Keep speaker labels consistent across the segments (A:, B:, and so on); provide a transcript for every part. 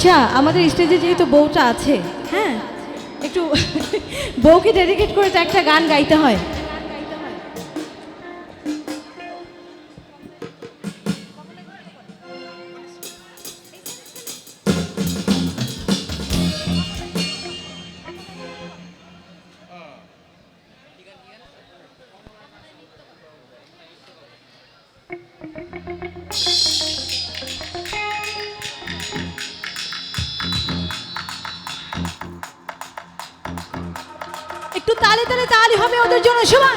A: আচ্ছা আমাদের স্টেজে যেহেতু বউটা আছে হ্যাঁ? একটু বউকে ডেডিকেট করে তো একটা গান গাইতে হয়। একটু তালে তালে তালি হবে ওদের জন্য সবাই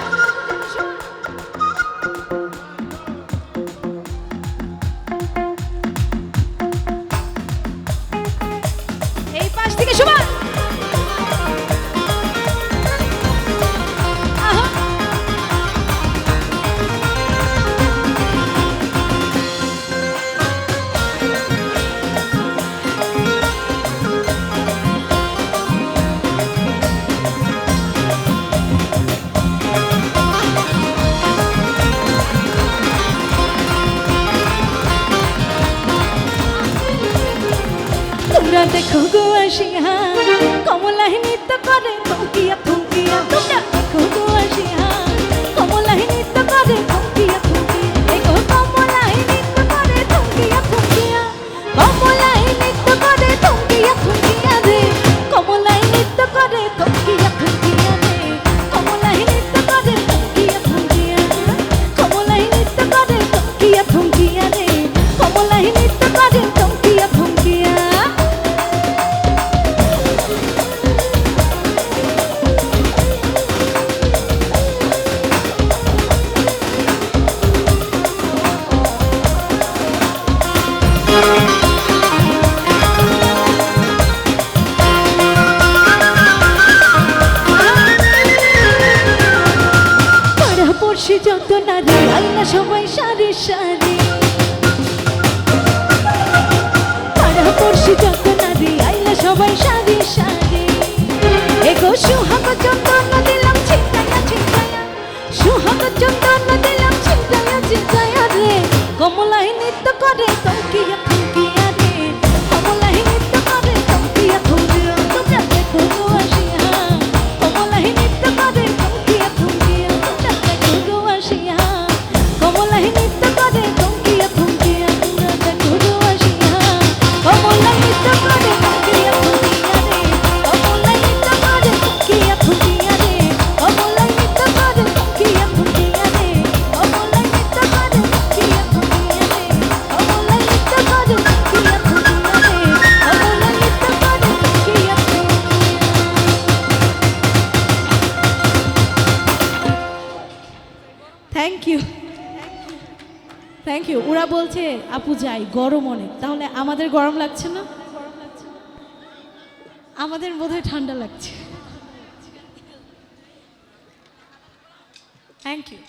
A: দেখো গো আসিয়া কমলাহিনী তো করে থমকিয়া পড়শি যত নারী আইনা সবাই সারি সারি। পাড়া পড়শি যত নারী আইনা সবাই সারি সারি। এগো সুহাগ চন্দন দিলাম ছিটায়া ছিটায়া সুহাগ চন্দন দিলাম ছিটায়া ছিটায়া রে। কমলাই নৃত্য করে তমকিয়া থ্যাংক ইউ থ্যাংক ইউ ওরা বলছে, আপু, যাই, গরম অনেক। তাহলে আমাদের গরম লাগছে না? আমাদের বোধহয় ঠান্ডা লাগছে। Thank you